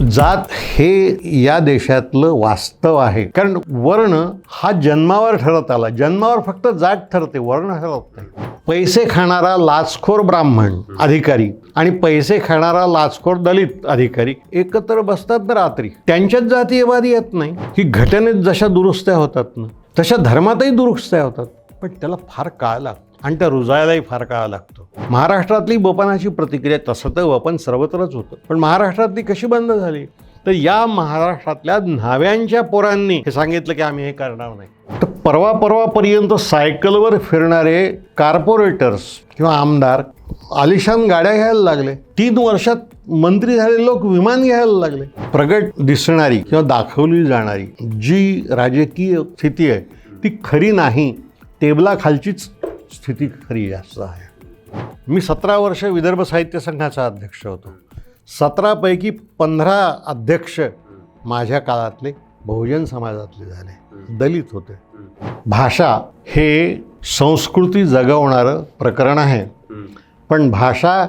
जात हे या देशातलं वास्तव आहे. कारण वर्ण हा जन्मावर ठरत आला. जन्मावर फक्त जात ठरते वर्ण ठरत नाही. पैसे खाणारा लाचखोर ब्राह्मण अधिकारी आणि पैसे खाणारा लाचखोर दलित अधिकारी एकत्र बसतात ना रात्री. त्यांच्यात जातीयवादी येत नाही. की घटनेत जशा दुरुस्त्या होतात ना तशा धर्मातही दुरुस्त्या होतात. पण त्याला फार काळ लागतो. आणि त्या रुजायलाही फार काळ लागतो. महाराष्ट्रातली वपनाची प्रतिक्रिया तसं तर वपन सर्वत्रच होतं. पण महाराष्ट्रातली कशी बंद झाली? तर या महाराष्ट्रातल्या न्हाव्यांच्या पोरांनी हे सांगितलं की आम्ही हे करणार नाही. तर परवा परवापर्यंत सायकलवर फिरणारे कार्पोरेटर्स किंवा आमदार आलिशान गाड्या घ्यायला लागले. तीन वर्षात मंत्री झालेले लोक विमान घ्यायला लागले. प्रगट दिसणारी किंवा दाखवली जाणारी जी राजकीय स्थिती आहे ती खरी नाही टेबलाखालचीच स्थिती खरी जास्त आहे. मी सतरा वर्ष विदर्भ साहित्य संघाचा अध्यक्ष होतो. सतरापैकी पंधरा अध्यक्ष माझ्या काळातले बहुजन समाजातले झाले. दलित होते. भाषा हे संस्कृती जगवणारं प्रकरण आहे. पण भाषा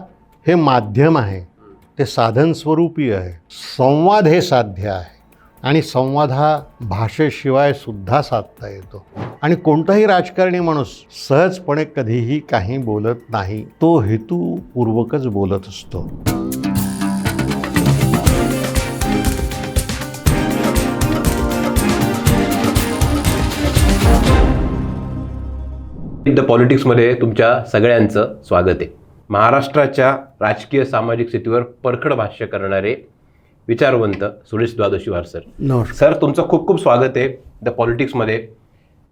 हे माध्यम आहे. ते साधन स्वरूपी आहे. संवाद हे साध्य आहे. आणि संवाद हा भाषेशिवाय सुद्धा साधता येतो. आणि कोणताही राजकारणी माणूस सहजपणे कधीही काही बोलत नाही तो हेतूपूर्वकच बोलत असतो. द पॉलिटिक्समध्ये तुमच्या सगळ्यांचं स्वागत आहे. महाराष्ट्राच्या राजकीय सामाजिक स्थितीवर परखड भाष्य करणारे विचारवंत सुरेश द्वादशीवार सर. सर तुमचं खूप खूप स्वागत आहे. द पॉलिटिक्समध्ये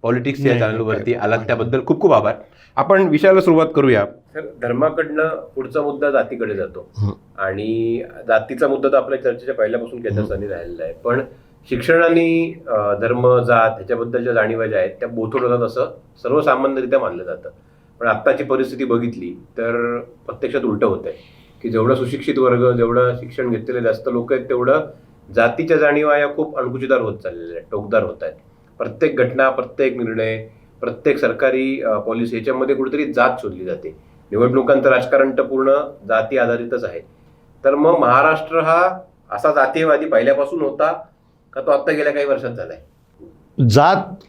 पॉलिटिक्स या चॅनलवरती आलात त्याबद्दल खूप खूप आभार. आपण विषयाला सुरुवात करूया. सर धर्माकडनं पुढचा मुद्दा जातीकडे जातो. हं. आणि जातीचा मुद्दा तर आपल्या चर्चेच्या पहिल्यापासून केंद्रस्थानी राहिलेला आहे. पण शिक्षणाने धर्म जात ह्याच्याबद्दलच्या जाणीवा ज्या आहेत त्या बोथड होतात असं सर्वसामान्यरित्या मानलं जातं. पण आत्ताची परिस्थिती बघितली तर प्रत्यक्षात उलटं होत आहे की जेवढा सुशिक्षित वर्ग जेवढं शिक्षण घेतलेले जास्त लोक आहेत तेवढं जातीच्या जाणीवा या खूप अणकुचीदार होत चाललेल्या आहेत टोकदार होत आहेत. प्रत्येक घटना प्रत्येक निर्णय प्रत्येक सरकारी पॉलिसी याच्यामध्ये कुठेतरी जात शोधली जाते. निवडणुकांचं राजकारण तर पूर्ण जाती आधारितच आहे. तर मग महाराष्ट्र हा असा जातीयवादी पहिल्यापासून होता का तो आत्ता गेल्या काही वर्षात झालाय? जात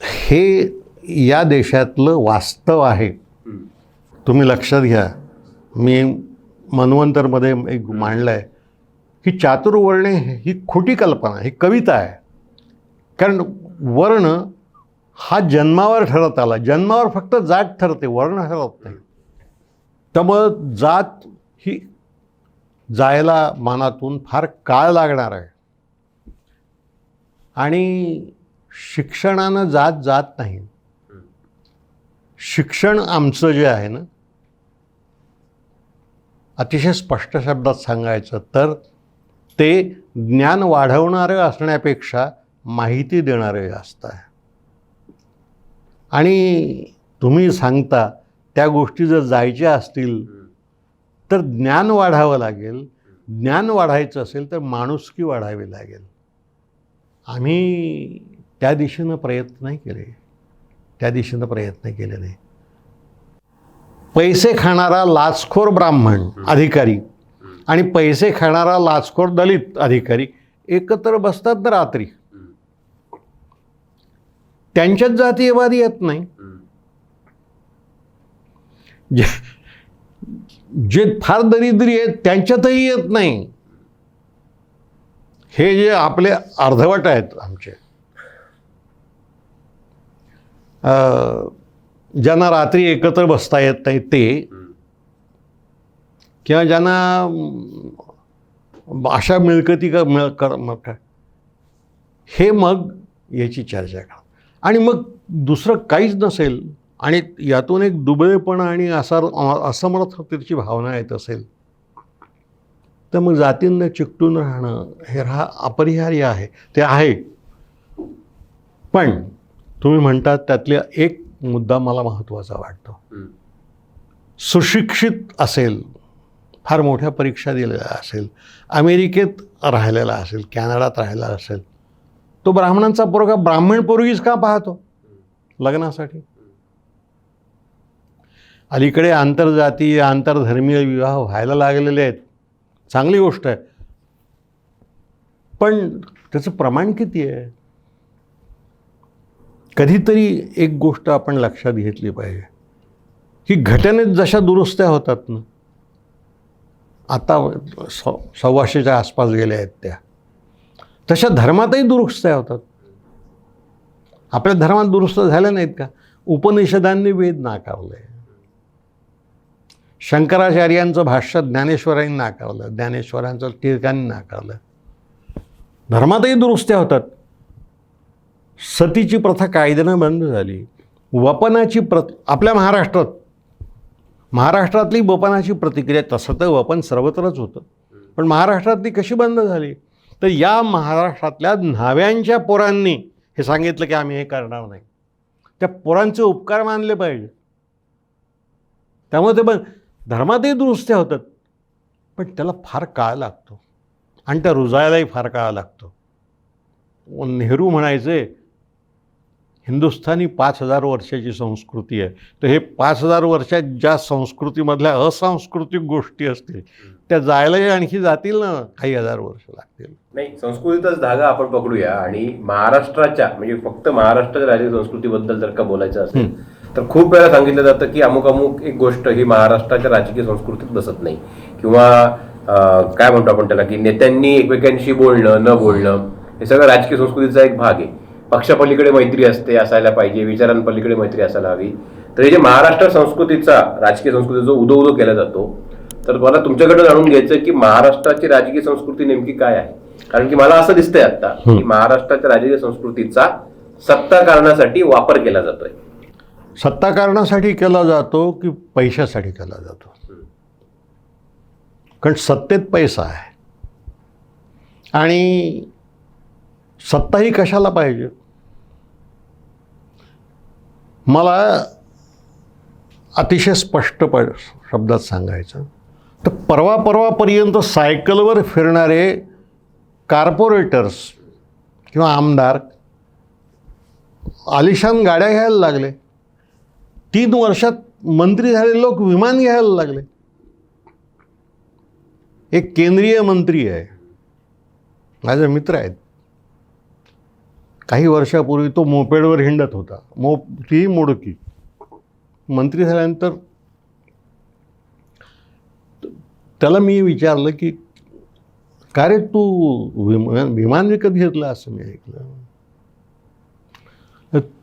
हे या देशातलं वास्तव आहे. तुम्ही लक्षात घ्या मी मनवंतरमध्ये एक मांडलं आहे की चातुर्वर्णे ही खोटी कल्पना ही कविता आहे. कारण वर्ण हा जन्मावर ठरत आला. जन्मावर फक्त जात ठरते वर्ण ठरत नाही. त्यामुळं जात ही जायला मनातून फार काळ लागणार आहे. आणि शिक्षणानं जात जात नाही. शिक्षण आमचं जे आहे ना अतिशय स्पष्ट शब्दात सांगायचं तर ते ज्ञान वाढवणारं असण्यापेक्षा माहिती देणारे जास्त आहे. आणि तुम्ही सांगता त्या गोष्टी जर जायच्या असतील तर ज्ञान वाढावं लागेल. ज्ञान वाढायचं असेल तर माणुसकी वाढावी लागेल. आम्ही त्या दिशेनं प्रयत्न नाही केले. त्या दिशेनं प्रयत्न केले नाही. पैसे खाणारा लाचखोर ब्राह्मण अधिकारी आणि पैसे खाणारा लाचखोर दलित अधिकारी एकत्र बसतात ना रात्री. त्यांच्यात जातीयवादी येत नाही. जे फार दरिद्री आहेत त्यांच्यातही येत नाही. हे जे आपले अर्धवट आहेत आमचे. अं, ज्यांना रात्री एकत्र बसता येत नाही ते किंवा ज्यांना अशा मिळकती का मिळ कर मग काय? हे मग याची चर्चा करा. आणि मग दुसरं काहीच नसेल आणि यातून एक दुबळेपणा आणि असा असमर्थतेची भावना येत असेल तर मग जातींना चिकटून राहणं हे राहा अपरिहार्य आहे. ते आहे. पण तुम्ही म्हणतात त्यातल्या एक मुद्दा मला महत्त्वाचा वाटतो. सुशिक्षित असेल फार मोठ्या परीक्षा दिलेल्या असेल अमेरिकेत राहिलेला असेल कॅनडात राहिला असेल तो ब्राह्मणांचा पोरगा ब्राह्मण पोरगीच का पाहतो? लग्नासाठी. अलीकडे आंतरजातीय आंतरधर्मीय विवाह व्हायला लागलेले आहेत. चांगली गोष्ट आहे. पण त्याचं प्रमाण किती आहे? कधीतरी एक गोष्ट आपण लक्षात घेतली पाहिजे. की घटनेत जशा दुरुस्त्या होतात ना आता सव सव्वाशेच्या आसपास गेल्या आहेत त्या. तशा धर्मातही दुरुस्त्या होतात. आपल्या धर्मात दुरुस्त झाल्या नाहीत का? उपनिषदांनी वेद नाकारले. शंकराचार्यांचं भाष्य ज्ञानेश्वरांनी नाकारलं ज्ञानेश्वरांचं टिळकांनी नाकारलं. धर्मातही दुरुस्त्या होतात. सतीची प्रथा कायद्यानं बंद झाली. वपनाची प्रत आपल्या महाराष्ट्रात महाराष्ट्रातली वपनाची प्रतिक्रिया तसं तर वपन सर्वत्रच होतं. पण महाराष्ट्रातली कशी बंद झाली? तर या महाराष्ट्रातल्या न्हाव्यांच्या पोरांनी हे सांगितलं की आम्ही हे करणार नाही. त्या पोरांचे उपकार मानले पाहिजे. त्यामुळे ते पण धर्मातही दुरुस्त्या होतात. पण त्याला फार काळ लागतो. आणि त्या रुजायलाही फार काळ लागतो. नेहरू म्हणायचे हिंदुस्थानी पाच हजार वर्षाची संस्कृती आहे. तर हे पाच हजार वर्षात ज्या संस्कृतीमधल्या असांस्कृतिक गोष्टी असतील त्या जायलाही आणखी जातील ना काही हजार वर्ष लागतील? नाही संस्कृतीचाच धागा आपण पकडूया आणि महाराष्ट्राच्या म्हणजे फक्त महाराष्ट्राच्या राजकीय संस्कृतीबद्दल जर का बोलायचं असेल तर खूप वेळा सांगितलं जातं की अमुक अमुक एक गोष्ट ही महाराष्ट्राच्या राजकीय संस्कृतीत बसत नाही. किंवा काय म्हणतो आपण त्याला की नेत्यांनी एकमेकांशी बोलणं न बोलणं हे सगळं राजकीय संस्कृतीचा एक भाग आहे. पक्षापलीकडे मैत्री असते असायला पाहिजे विचारांपलीकडे मैत्री असायला हवी. तर हे जे महाराष्ट्र संस्कृतीचा राजकीय संस्कृती जो उदो उदो केला जातो तर मला तुमच्याकडे जाणून घ्यायचं की महाराष्ट्राची राजकीय संस्कृती नेमकी काय आहे? कारण की मला असं दिसतंय आता की महाराष्ट्राच्या राजकीय संस्कृतीचा सत्ता करण्यासाठी वापर केला जातोय. सत्ता कारणासाठी केला जातो की पैशासाठी केला जातो? कारण सत्तेत पैसा आहे. आणि सत्ता ही कशाला पाहिजे? मला अतिशय स्पष्ट प शब्दात सांगायचं तर परवा परवापर्यंत सायकलवर फिरणारे कार्पोरेटर्स किंवा आमदार आलिशान गाड्या घ्यायला लागले. तीन वर्षात मंत्री झालेले लोक विमान घ्यायला लागले. एक केंद्रीय मंत्री आहे. माझे मित्र आहेत. काही वर्षापूर्वी तो मोपेडवर हिंडत होता. मो ती मोडकी. मंत्री झाल्यानंतर त्याला मी विचारलं की का रे तू विमान विमान विकत घेतलं असं मी ऐकलं.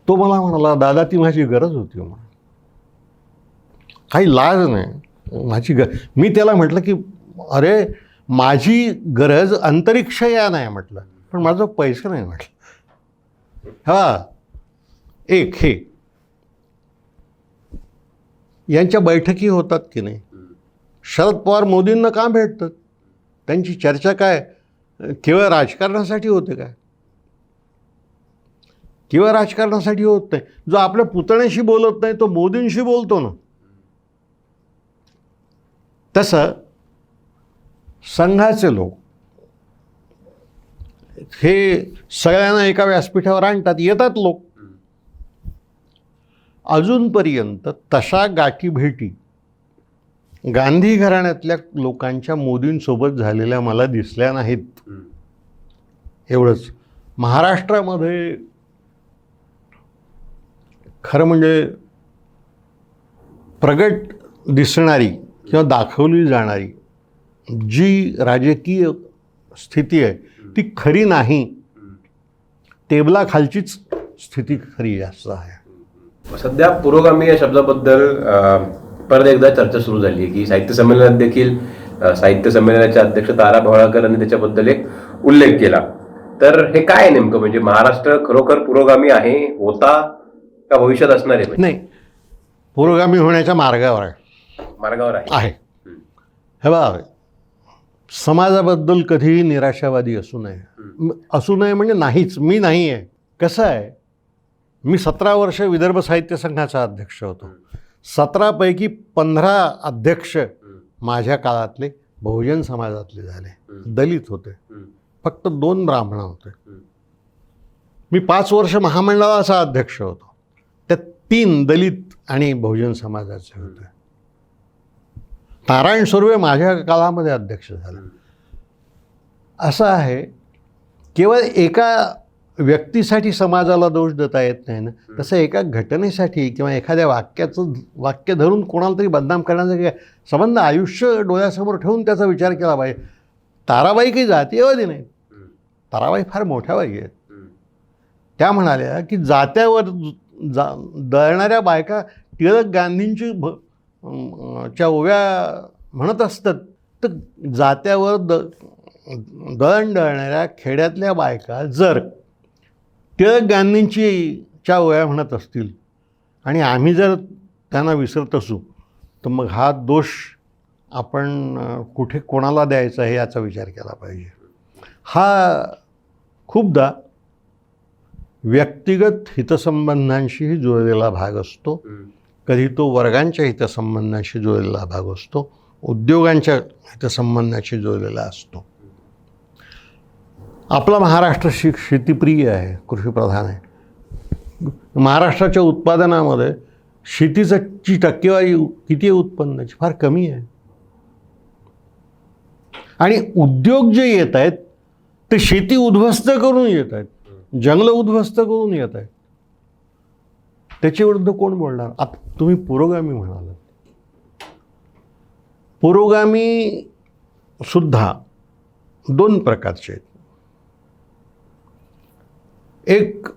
तो मला म्हणाला दादा ती माझी गरज होती हो म्हणून. काही लाज नाही. माझी ग मी त्याला म्हटलं की अरे माझी गरज अंतरिक्षयान आहे म्हटलं. पण माझं पैसे नाही म्हटलं. हा. एक हे. यांच्या बैठकी होतात की नाही? शरद पवार मोदींना का भेटतात? त्यांची चर्चा काय? केवळ राजकारणासाठी होते काय? किंवा राजकारणासाठी होत नाही. जो आपल्या पुतण्याशी बोलत नाही तो मोदींशी बोलतो ना. तसं संघाचे लोक हे सगळ्यांना एका व्यासपीठावर आणतात येतात लोक. अजूनपर्यंत तशा गाठी भेटी गांधी घराण्यातल्या लोकांच्या मोदींसोबत झालेल्या मला दिसल्या नाहीत. एवढंच. महाराष्ट्रामध्ये खरं म्हणजे प्रगट दिसणारी किंवा दाखवली जाणारी जी राजकीय स्थिती आहे ती खरी नाही. टेबलाखालचीच स्थिती खरी जास्त आहे. सध्या पुरोगामी या शब्दाबद्दल परत एकदा चर्चा सुरू झाली की साहित्य संमेलनात देखील साहित्य संमेलनाचे अध्यक्ष तारा भोळाकर यांनी त्याच्याबद्दल एक उल्लेख केला. तर हे काय नेमकं? म्हणजे महाराष्ट्र खरोखर पुरोगामी आहे होता का भविष्यात असणार आहे? नाही. पुरोगामी होण्याच्या मार्गावर आहे. मार्गावर आहे. आहे. हे बघा. समाजाबद्दल कधीही निराशावादी असू नये. असू नये म्हणजे नाहीच. मी नाही आहे कसं आहे? मी सतरा वर्ष विदर्भ साहित्य संघाचा अध्यक्ष होतो. सतरापैकी पंधरा अध्यक्ष माझ्या काळातले बहुजन समाजातले झाले. दलित होते. फक्त दोन ब्राह्मण होते. मी पाच वर्ष महामंडळाचा अध्यक्ष होतो. त्यात तीन दलित आणि बहुजन समाजाचे होते. नारायण सुर्वे माझ्या काळामध्ये अध्यक्ष झाले. असं आहे केवळ एका व्यक्तीसाठी समाजाला दोष देता येत नाही ना? तसं एका घटनेसाठी किंवा एखाद्या वाक्याचं वाक्य धरून कोणाला तरी बदनाम करण्याचं काय संबंध आयुष्य डोळ्यासमोर ठेवून त्याचा विचार केला पाहिजे. ताराबाई काही जातीयवादी हम्म, ताराबाई फार मोठ्या बाई आहेत त्या म्हणाल्या की जात्यावर जा दळणाऱ्या बायका टिळक गांधींची भ च्या ओव्या म्हणत असतात तर जात्यावर द दळण दळणाऱ्या खेड्यातल्या बायका जर टिळक गांधींची च्या ओव्या म्हणत असतील आणि आम्ही जर त्यांना विसरत असू तर मग हा दोष आपण कुठे कोणाला द्यायचा हे याचा विचार केला पाहिजे. हा खूपदा व्यक्तिगत हितसंबंधांशीही जुळलेला भाग असतो. कधी तो वर्गांच्या हितसंबंधांशी जुळलेला भाग असतो उद्योगांच्या हितसंबंधाशी जुळलेला असतो. आपला महाराष्ट्र शि शेतीप्रिय आहे कृषीप्रधान आहे. महाराष्ट्राच्या उत्पादनामध्ये शेतीची टक्केवारी किती आहे उत्पन्नाची? फार कमी आहे. आणि उद्योग जे येत आहेत ते शेती उद्ध्वस्त करून येत आहेत जंगलं उद्ध्वस्त करून येत आहेत. त्याच्याविरुद्ध कोण बोलणार? आता तुम्ही पुरोगामी म्हणाल. पुरोगामी सुद्धा दोन प्रकारचे आहेत. एक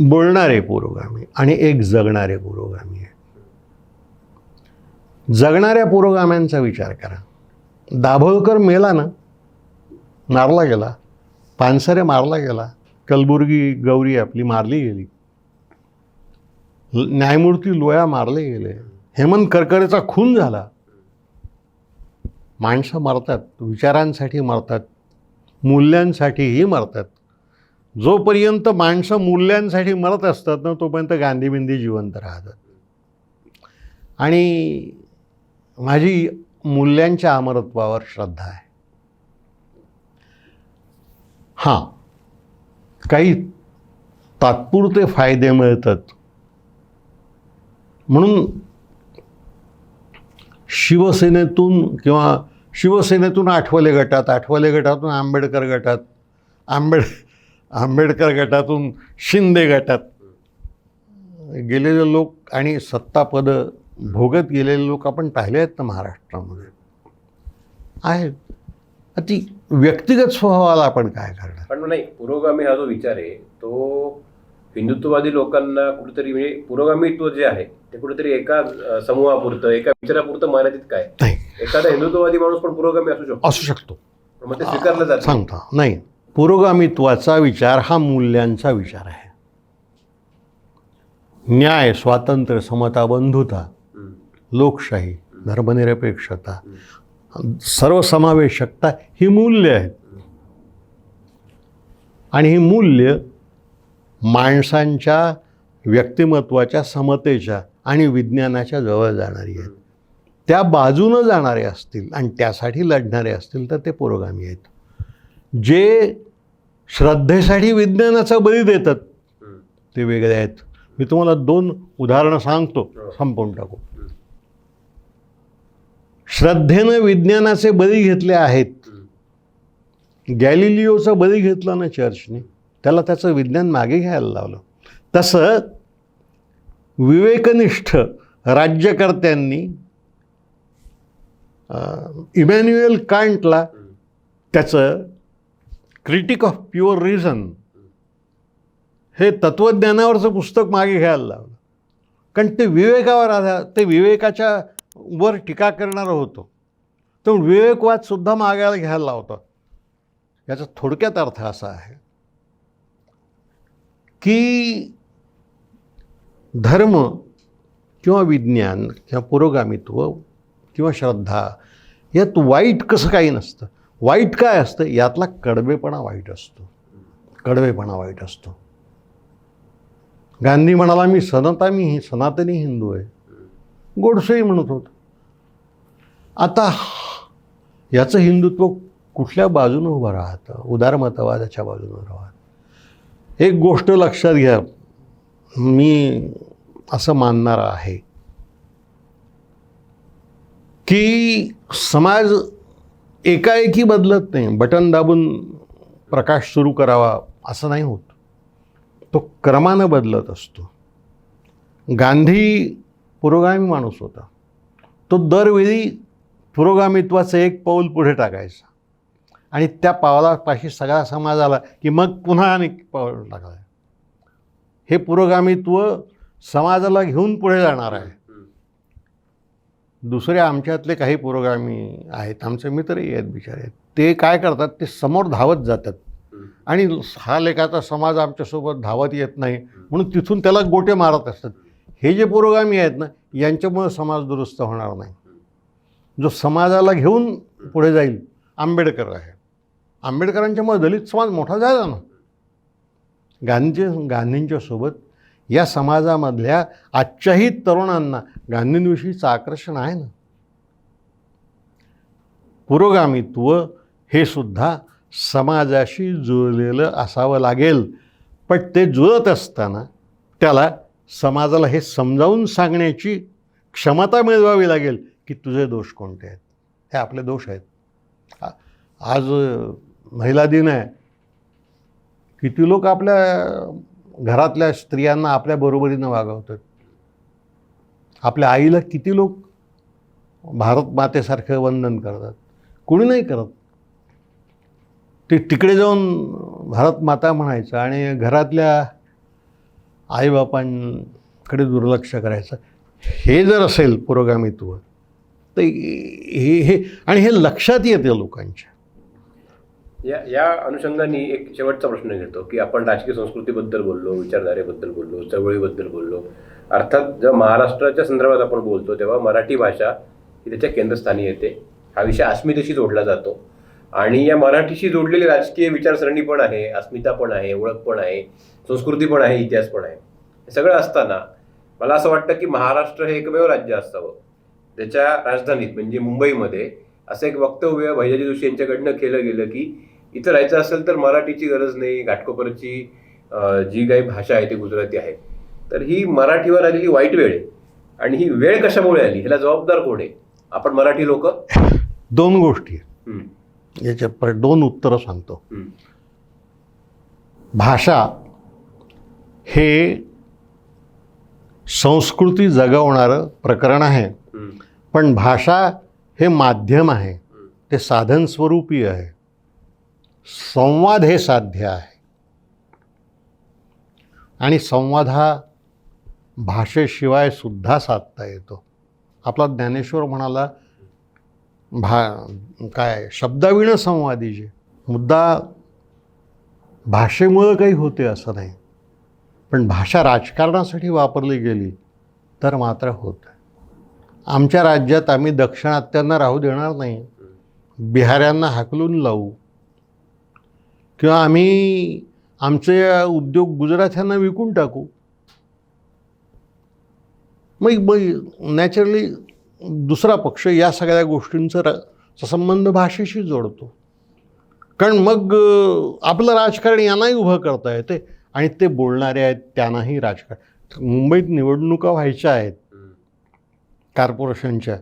बोलणारे पुरोगामी आणि एक जगणारे पुरोगामी आहे जगणाऱ्या पुरोगाम्यांचा विचार करा. दाभोळकर मेला ना? मारला गेला. पानसरे मारला गेला. कलबुर्गी गौरी आपली मारली गेली. न्यायमूर्ती लोया मारले गेले. हेमंत करकरेचा खून झाला. माणसं मरतात विचारांसाठी मरतात मूल्यांसाठीही मरतात. जोपर्यंत माणसं मूल्यांसाठी मरत असतात ना तोपर्यंत गांधीबिंदी जिवंत राहतात. आणि माझी मूल्यांच्या अमरत्वावर श्रद्धा आहे. हां काही तात्पुरते फायदे मिळतात. म्हणून शिवसेनेतून किंवा शिवसेनेतून आठवले गटात आठवले गटातून आंबेडकर गटात आंबेड आंबेडकर गटातून शिंदे गटात गेलेले लोक आणि सत्तापदं भोगत गेलेले लोक आपण पाहिले आहेत ना महाराष्ट्रामध्ये. आहेत. ती व्यक्तिगत स्वभावाला आपण काय करणार? पण नाही पुरोगामी हा जो विचार आहे तो हिंदुत्ववादी लोकांना कुठेतरी म्हणजे पुरोगामीत्व जे आहे ते कुठेतरी एका समूहापुरतं एका विचारापुरतं मर्यादित काय? एखादा हिंदुत्ववादी माणूस पण पुरोगामी असू शकतो. असू शकतो. मग ते स्वीकारलं जात. सांगता. नाही. पुरोगामित्वाचा विचार हा मूल्यांचा विचार आहे. न्याय स्वातंत्र्य समता बंधुता लोकशाही धर्मनिरपेक्षता सर्वसमावेशकता ही मूल्य आहेत. आणि ही मूल्य माणसांच्या व्यक्तिमत्वाच्या समतेच्या आणि विज्ञानाच्या जवळ जाणारी आहेत. त्या बाजूनं जाणारे असतील आणि त्यासाठी लढणारे असतील तर ते पुरोगामी आहेत. जे श्रद्धेसाठी विज्ञानाचा बळी देतात ते वेगळे आहेत. मी तुम्हाला दोन उदाहरणं सांगतो संपवून टाकू. श्रद्धेनं विज्ञानाचे बळी घेतले आहेत. गॅलिलिओचा बळी घेतला ना चर्चने? त्याला त्याचं विज्ञान मागे घ्यायला लावलं. तसं विवेकनिष्ठ राज्यकर्त्यांनी इमॅन्युएल कांटला त्याचं क्रिटिक ऑफ प्युअर रिझन हे तत्त्वज्ञानावरचं पुस्तक मागे घ्यायला लावलं. कारण ते विवेकावर आधार ते विवेकाच्या वर टीका करणारं होतं. तर विवेकवादसुद्धा मागायला घ्यायला लावतं. याचा थोडक्यात अर्थ असा आहे. की धर्म किंवा विज्ञान किंवा पुरोगामित्व किंवा श्रद्धा यात वाईट कसं काही नसतं. वाईट काय असतं? यातला कडवेपणा वाईट असतो. कडवेपणा वाईट असतो. गांधी म्हणाला मी सनाता मी सनातनी हिंदू आहे. गोडसेही म्हणत होत. आता याचं हिंदुत्व कुठल्या बाजूनं उभं राहतं? उदारमतवादाच्या बाजूनं राहतं. एक गोष्ट लक्षात घ्या. मी असं मानणार आहे की समाज एकाएकी बदलत नाही. बटन दाबून प्रकाश सुरू करावा असं नाही होत. तो क्रमानं बदलत असतो. गांधी पुरोगामी माणूस होता. तो दरवेळी पुरोगामित्वाचं एक पाऊल पुढे टाकायचा. आणि त्या पावलापाशी सगळा समाज आला की मग पुन्हा अनेक पाऊल टाकला. हे पुरोगामित्व समाजाला घेऊन पुढे जाणार आहे. दुसरे आमच्यातले काही पुरोगामी आहेत. आमचे मित्रही आहेत बिचारे. ते काय करतात? ते समोर धावत जातात. आणि हा लेखाचा समाज आमच्यासोबत धावत येत नाही. म्हणून तिथून त्याला गोटे मारत असतात. हे जे पुरोगामी आहेत ना यांच्यामुळे समाज दुरुस्त होणार नाही. जो समाजाला घेऊन पुढे जाईल आंबेडकर आहे. आंबेडकरांच्यामुळे दलित समाज मोठा झाला ना. गांधी गांधींच्या सोबत या समाजामधल्या आजच्याही तरुणांना गांधींविषयीचं आकर्षण आहे ना. पुरोगामित्व हे सुद्धा समाजाशी जुळलेलं असावं लागेल. पण ते जुळत असताना त्याला समाजाला हे समजावून सांगण्याची क्षमता मिळवावी लागेल की तुझे दोष कोणते आहेत? हे आपले दोष आहेत. आज महिला दिन आहे. किती लोक आपल्या घरातल्या स्त्रियांना आपल्या बरोबरीनं वागवतात. आपल्या आईला किती लोक भारत मातेसारखं वंदन करतात. कोणी नाही करत. ते तिकडे जाऊन भारत माता म्हणायचं आणि घरातल्या आईबापांकडे दुर्लक्ष करायचं. हे जर असेल पुरोगामित्व तर हे हे आणि हे लक्षात येते लोकांच्या. या या अनुषंगाने एक शेवटचा प्रश्न घेतो की आपण राजकीय संस्कृतीबद्दल बोललो विचारधारेबद्दल बोललो चळवळीबद्दल बोललो अर्थात जेव्हा महाराष्ट्राच्या संदर्भात आपण बोलतो तेव्हा मराठी भाषा ही त्याच्या केंद्रस्थानी येते. हा विषय अस्मितेशी जोडला जातो. आणि या मराठीशी जोडलेली राजकीय विचारसरणी पण आहे अस्मिता पण आहे ओळख पण आहे संस्कृती पण आहे इतिहास पण आहे. हे सगळं असताना मला असं वाटतं की महाराष्ट्र हे एकमेव राज्य असावं. त्याच्या राजधानीत म्हणजे मुंबईमध्ये असं एक वक्तव्य भैयाजी जोशी यांच्याकडनं केलं गेलं की इथं राहायचं असेल तर मराठीची गरज नाही घाटकोपरची जी काही भाषा आहे ती गुजराती आहे. तर ही मराठीवर आलेली वाईट वेळ आहे. आणि ही वेळ कशामुळे आली? ह्याला जबाबदार कोण आहे? आपण मराठी लोक? दोन गोष्टी. याच्या पर दोन उत्तरं सांगतो. भाषा हे संस्कृती जगवणारं प्रकरण आहे. पण भाषा हे माध्यम आहे. ते साधन स्वरूपी आहे. संवाद हे साध्य आहे. आणि संवाद हा भाषेशिवाय सुद्धा साधता येतो. आपला ज्ञानेश्वर म्हणाला भा काय शब्दाविणं संवादीचे मुद्दा भाषेमुळं काही होते असं नाही. पण भाषा राजकारणासाठी वापरली गेली तर मात्र होत आमच्या राज्यात आम्ही दक्षिणात्यांना राहू देणार नाही. बिहाऱ्यांना हाकलून लावू. किंवा आम्ही आमचे उद्योग गुजराथ्यांना विकून टाकू. मग मग नॅचरली दुसरा पक्ष या सगळ्या गोष्टींचा र संबंध भाषेशी जोडतो. कारण मग आपलं राजकारण यांनाही उभं करता येते. आणि ते बोलणारे आहेत त्यांनाही राजकारण. मुंबईत निवडणुका व्हायच्या आहेत. कॉर्पोरेशनच्या.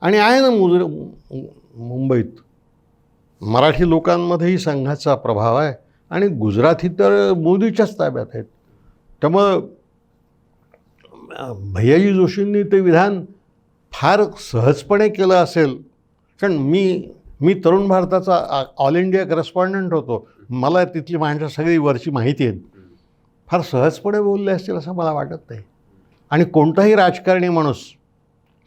आणि आहे ना मुद मुंबईत. मराठी लोकांमध्येही संघाचा प्रभाव आहे. आणि गुजराती तर मोदीच्याच ताब्यात आहेत. त्यामुळं भैयाजी जोशींनी ते विधान फार सहजपणे केलं असेल. कारण मी मी तरुण भारताचा ऑल इंडिया करस्पॉन्डंट होतो. मला तिथली माणसं सगळी वरची माहिती आहेत. फार सहजपणे बोलले असतील असं मला वाटत नाही. आणि कोणताही राजकारणी माणूस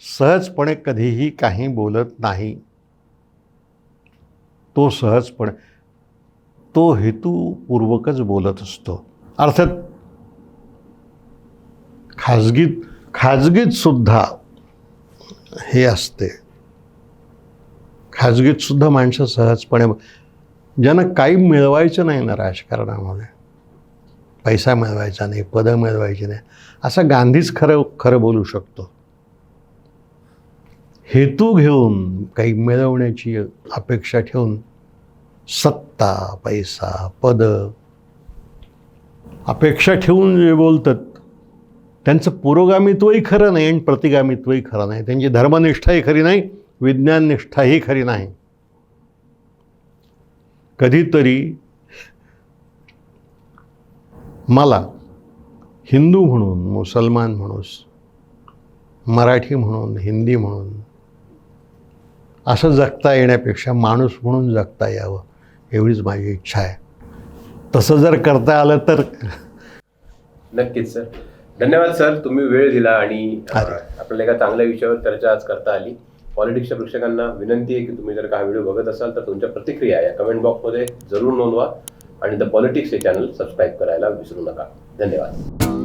सहजपणे कधीही काही बोलत नाही. तो सहजपणे तो हेतूपूर्वकच बोलत असतो. अर्थात खाजगीत खाजगीत सुद्धा हे असते. खाजगीत सुद्धा माणसं सहजपणे ज्यांना काही मिळवायचं नाही ना राजकारणामध्ये पैसा मिळवायचा नाही पदं मिळवायची नाही असं गांधीच खरं खरं बोलू शकतो. हेतू घेऊन काही मिळवण्याची अपेक्षा ठेवून सत्ता पैसा पद अपेक्षा ठेवून जे बोलतात त्यांचं पुरोगामित्वही खरं नाही आणि प्रतिगामित्वही खरं नाही. त्यांची धर्मनिष्ठाही खरी नाही विज्ञाननिष्ठाही खरी नाही. कधीतरी मला हिंदू म्हणून मुसलमान म्हणून मराठी म्हणून हिंदी म्हणून असं जगता येण्यापेक्षा माणूस म्हणून जगता यावं एवढीच माझी इच्छा आहे. तसं जर करता आलं तर नक्कीच सर. धन्यवाद सर. तुम्ही वेळ दिला आणि. आपल्याला एका चांगल्या विषयावर चर्चा आज करता आली. पॉलिटिक्सच्या प्रेक्षकांना विनंती आहे की तुम्ही जर का व्हिडिओ बघत असाल तर तुमच्या प्रतिक्रिया या कमेंट बॉक्समध्ये जरूर नोंदवा आणि द पॉलिटिक्स हे चॅनल सबस्क्राईब करायला विसरू नका. धन्यवाद.